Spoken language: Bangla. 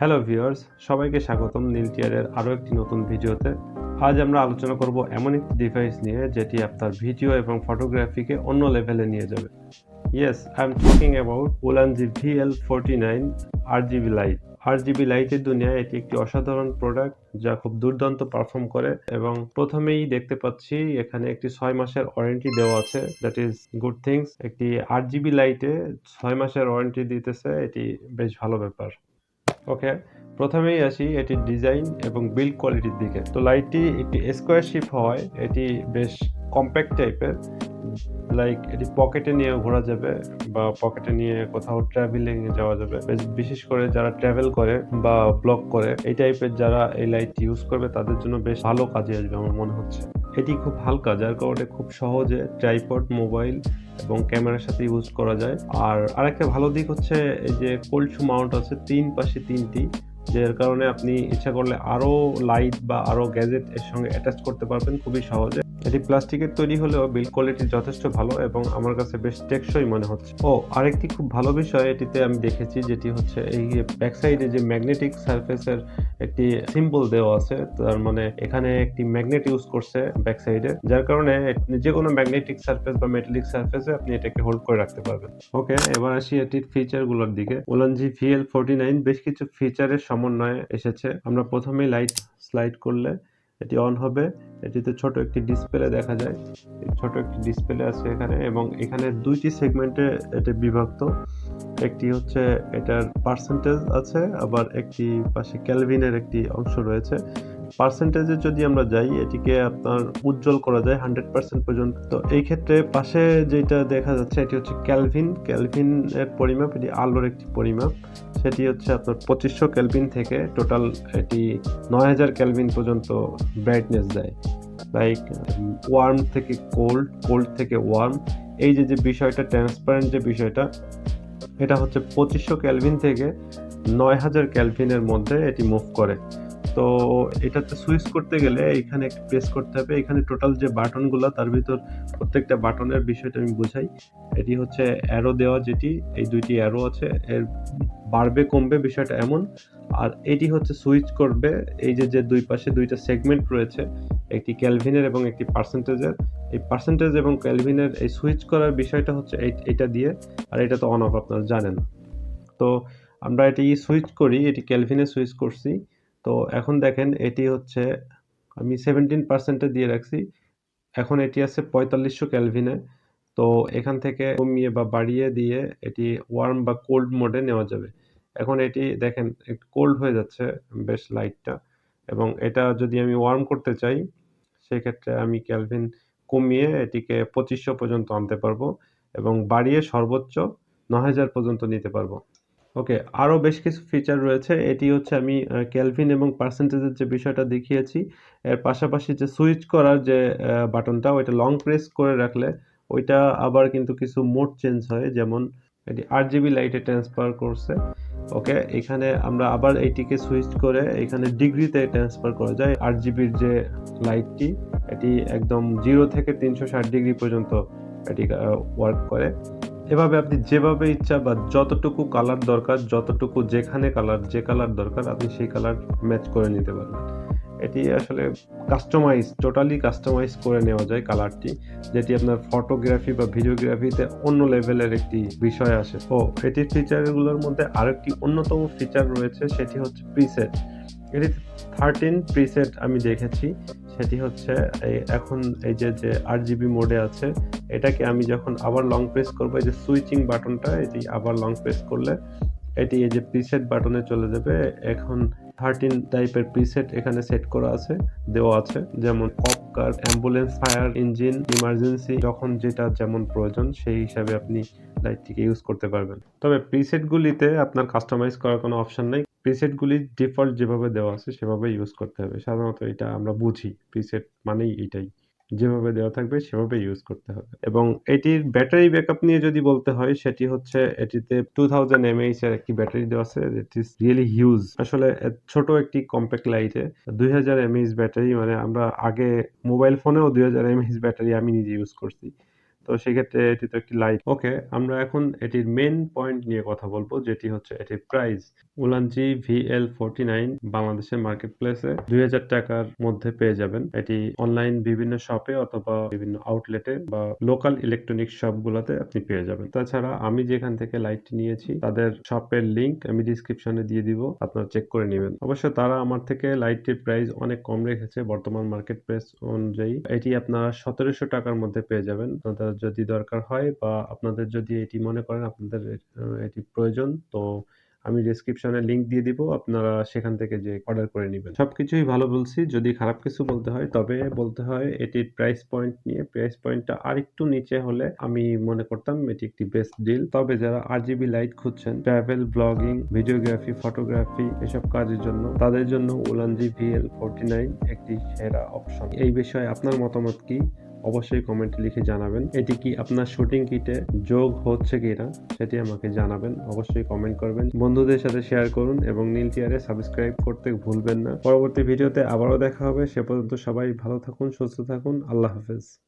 হ্যালো ভিউয়ার্স সবাইকে স্বাগতম নীল টিয়ারের আরও একটি নতুন ভিডিওতে। আজ আমরা আলোচনা করব এমন একটি ডিভাইস নিয়ে, যেটি আপনার ভিডিও এবং ফটোগ্রাফিকে অন্য লেভেলে নিয়ে যাবে। Yes I am talking about Ulanzi VL forty nine RGB light RGB লাইটের দুনিয়ায় এটি একটি অসাধারণ প্রোডাক্ট যা খুব দুর্দান্ত পারফর্ম করে এবং প্রথমেই দেখতে পাচ্ছি এখানে একটি ছয় মাসের ওয়ারেন্টি দেওয়া আছে। দ্যাট ইজ গুড থিংস একটি আট জিবি লাইটে ছয় মাসের ওয়ারেন্টি দিতেছে। এটি বেশ ভালো ব্যাপার। ওকে প্রথমেই আসি এটির ডিজাইন এবং বিল্ড কোয়ালিটির দিকে। তো লাইটটি একটি স্কোয়ার শিপ হয়। এটি বেশ কম্প্যাক্ট টাইপের লাইক এটি পকেটে নিয়ে ঘোরা যাবে বা পকেটে নিয়ে কোথাও ট্রাভেলিং এ যাওয়া যাবে। বিশেষ করে যারা ট্রাভেল করে বা ব্লগ করে, এই টাইপের যারা এই লাইট ইউজ করবে, তাদের জন্য বেশ ভালো কাজে আসবে আমার মনে হচ্ছে। এটি খুব হালকা, যার কারণে খুব সহজে ট্রাইপড মোবাইল এবং ক্যামেরার সাথে ইউজ করা যায়। আর আরেকটা ভালো দিক হচ্ছে, এই যে কোল্ড শু মাউন্ট আছে, তিন পাশে তিনটি, যার কারণে আপনি ইচ্ছা করলে আরও লাইট বা আরও গ্যাজেট এর সঙ্গে অ্যাটাচ করতে পারবেন, খুবই সহজে। এটি প্লাস্টিকের তৈরি হলেও বিল্ড কোয়ালিটি যথেষ্ট ভালো এবং আমার কাছে বেশ টেকসই মনে হচ্ছে। ও, আরেকটি খুব ভালো বিষয়, এটিতে আমি দেখেছি যেটি হচ্ছে এই ব্যাক সাইডে যে ম্যাগনেটিক সারফেসের একটি সিম্বল দেওয়া আছে, তার মানে এখানে একটি ম্যাগনেট ইউজ করছে ব্যাক সাইডে যার কারণে যে কোনো ম্যাগনেটিক সারফেস বা মেটালিক সারফেসে আপনি এটাকে হোল্ড করে রাখতে পারবেন। ওকে, এবার আসি এটির ফিচারগুলোর দিকে। ওলানজি ভিএল ফোরটি নাইন বেশ কিছু ফিচারের সমন্বয়ে এসেছে। আমরা প্রথমেই লাইট স্লাইড করলে এটি অন হবে। এটিতে ছোট একটি ডিসপ্লে দেখা যায়। ছোট একটি ডিসপ্লে আছে এখানে এবং এখানে দুইটি সেগমেন্টে এটি বিভক্ত। একটি হচ্ছে এটার পার্সেন্টেজ আছে, আবার একটি পাশে ক্যালভিনের একটি অংশ রয়েছে। পার্সেন্টেজে যদি আমরা যাই, এটিকে আপনার উজ্জ্বল করা যায় হান্ড্রেড পার্সেন্ট পর্যন্ত। তো এই ক্ষেত্রে পাশে যেটা দেখা যাচ্ছে, এটি হচ্ছে ক্যালভিন ক্যালভিন এর পরিমাপ, এটি আলোর একটি পরিমাপ। সেটি হচ্ছে আপনার পঁচিশশো ক্যালভিন থেকে টোটাল এটি নয় হাজার ক্যালভিন পর্যন্ত ব্রাইটনেস দেয়। লাইক ওয়ার্ম থেকে কোল্ড কোল্ড থেকে ওয়ার্ম এই যে যে বিষয়টা ট্রান্সপারেন্ট যে বিষয়টা, এটা হচ্ছে পঁচিশশো ক্যালভিন থেকে নয় হাজার ক্যালভিনের মধ্যে এটি মুভ করে। তো এটাতে সুইচ করতে গেলে এখানে একটু প্রেস করতে হবে। এখানে টোটাল যে বাটনগুলো তার ভিতর প্রত্যেকটা বাটনের বিষয়টা আমি বোঝাই। এটি হচ্ছে অ্যারো দেওয়া যেটি, এই দুইটি অ্যারো আছে। এর বাড়বে, কমবে বিষয়টা এমন। আর এটি হচ্ছে সুইচ করবে, এই যে যে দুই পাশে দুইটা সেগমেন্ট রয়েছে, একটি ক্যালভিনের এবং একটি পার্সেন্টেজের এই পার্সেন্টেজ এবং ক্যালভিনের এই সুইচ করার বিষয়টা হচ্ছে এটা দিয়ে, আর এটা তো অন অফ আপনারা জানেন। তো আমরা এটি সুইচ করি, এটি ক্যালভিনে সুইচ করছি। তো এখন দেখেন এটি হচ্ছে, আমি সেভেন্টিন পার্সেন্টে দিয়ে রাখছি। এখন এটি আছে পঁয়তাল্লিশশো ক্যালভিনে তো এখান থেকে কমিয়ে বা বাড়িয়ে দিয়ে এটি ওয়ার্ম বা কোল্ড মোডে নেওয়া যাবে। এখন এটি দেখেন, একটু কোল্ড হয়ে যাচ্ছে বেশ লাইটটা এবং এটা যদি আমি ওয়ার্ম করতে চাই, সেক্ষেত্রে আমি ক্যালভিন কমিয়ে এটিকে পঁচিশশো পর্যন্ত আনতে পারব এবং বাড়িয়ে সর্বোচ্চ ন হাজার পর্যন্ত নিতে পারব। ওকে আরও বেশ কিছু ফিচার রয়েছে। এটি হচ্ছে আমি ক্যালভিন এবং পার্সেন্টেজের যে বিষয়টা দেখিয়েছি, এর পাশাপাশি যে সুইচ করার যে বাটনটা ওইটা লং প্রেস করে রাখলে ওইটা আবার কিন্তু কিছু মোড চেঞ্জ হয়। যেমন এটি আট জিবি লাইটে ট্রান্সফার করছে। ওকে, এখানে আমরা আবার এইটিকে সুইচ করে এখানে ডিগ্রিতে ট্রান্সফার করা যায় আট জিবির যে লাইটটি এটি একদম জিরো থেকে তিনশো ষাট ডিগ্রি পর্যন্ত এটি ওয়ার্ক করে। এভাবে আপনি যেভাবে ইচ্ছা বা যতটুকু কালার দরকার, যতটুকু যেখানে কালার যে কালার দরকার, আপনি সেই কালার ম্যাচ করে নিতে পারবেন। এটি আসলে কাস্টমাইজ টোটালি কাস্টমাইজ করে নেওয়া যায় কালারটি যেটি আপনার ফটোগ্রাফি বা ভিডিওগ্রাফিতে অন্য লেভেলের একটি বিষয় আসে। ও এটির ফিচারগুলোর মধ্যে আরেকটি অন্যতম ফিচার রয়েছে, সেটি হচ্ছে প্রিসেট এটি থার্টিন প্রিসেট আমি দেখেছি। সেটি হচ্ছে এই এখন এই যে যে আট জিবি মোডে আছে, এটাকে আমি যখন আবার লং প্রেস করব, এই যে সুইচিং বাটনটা এটি আবার লং প্রেস করলে এটি এই যে প্রিসেট বাটনে চলে যাবে। এখন থার্টিন টাইপের প্রিসেট এখানে সেট করা আছে, দেওয়া আছে। যেমন cop car ambulance fire engine emergency যখন যেটা যেমন প্রয়োজন, সেই হিসাবে আপনি লাইটটিকে ইউজ করতে পারবেন। তবে প্রিসেটগুলিতে আপনার কাস্টমাইজ করার কোনো অপশন নেই। প্রিসেটগুলি ডিফল্ট যেভাবে দেওয়া আছে সেভাবে ইউজ করতে হবে। সাধারণত এটা আমরা বুঝি প্রিসেট মানেই এটাই। যেভাবে দেওয়া থাকবে সেভাবে ইউজ করতে হবে। এবং এটির ব্যাটারি ব্যাকআপ নিয়ে যদি বলতে হয়, সেটি হচ্ছে এটিতে টু থাউজেন্ড এমএইচ এর একটি ব্যাটারি দেওয়া আছে ইট ইস রিয়েলি হিউজ আসলে ছোট একটি কম্প্যাক্ট লাইটে দুই হাজার এমএইচ ব্যাটারি মানে আমরা আগে মোবাইল ফোনেও দুই হাজার এমএইচ ব্যাটারি আমি নিজে ইউজ করছি। তো সেক্ষেত্রে এটি তো একটি লাইট ওকে আমরা এখন এটির মেন পয়েন্ট নিয়ে কথা বলব, যেটি হচ্ছে এটির price Ulanzi VL forty nine বাংলাদেশের মার্কেট প্লেসে দুই হাজার টাকার মধ্যে পেয়ে যাবেন। এটি অনলাইন বিভিন্ন শপে অথবা বিভিন্ন আউটলেটে বা লোকাল ইলেকট্রনিক শপগুলোতে আপনি পেয়ে যাবেন। তাছাড়া আমি যেখান থেকে লাইটটি নিয়েছি, তাদের শপের লিংক আমি ডিসক্রিপশনে দিয়ে দিব, আপনারা চেক করে নেবেন। অবশ্য তারা আমার থেকে লাইটটির প্রাইস অনেক কম রেখেছে বর্তমান মার্কেট প্রাইস অনুযায়ী। এটি আপনারা সতেরোশো টাকার মধ্যে পেয়ে যাবেন। যদি দরকার হয় বা আপনাদের যদি এটি মনে করেন আপনাদের এটি প্রয়োজন, তো আমি ডেসক্রিপশনে লিংক দিয়ে দিব। আপনারা সেখান থেকে যে অর্ডার করে নেবেন। সব কিছুই ভালো বলছি। যদি খারাপ কিছু বলতে হয়, তবে বলতে হয় এটির প্রাইস পয়েন্ট নিয়ে। প্রাইস পয়েন্টটা আরেকটু নিচে হলে আমি মনে করতাম এটি একটি বেস্ট ডিল তবে যারা আর জিবি লাইট খুঁজছেন ট্রাভেল ব্লগিং ভিডিওগ্রাফি ফটোগ্রাফি এসব কাজের জন্য, তাদের জন্য উলানজি ভিএল ফোরটি নাইন একটি সেরা অপশন এই বিষয়ে আপনার মতামত কি? অবশ্যই কমেন্টে লিখে জানাবেন। এটি কি আপনার শুটিং কিটে যোগ হচ্ছে কিনা, সেটি আমাকে জানাবেন। অবশ্যই কমেন্ট করবেন। বন্ধুদের সাথে শেয়ার করুন এবং নীল টিয়ারে সাবস্ক্রাইব করতে ভুলবেন না। পরবর্তী ভিডিওতে আবারও দেখা হবে। সে পর্যন্ত সবাই ভালো থাকুন, সুস্থ থাকুন। আল্লাহ হাফেজ।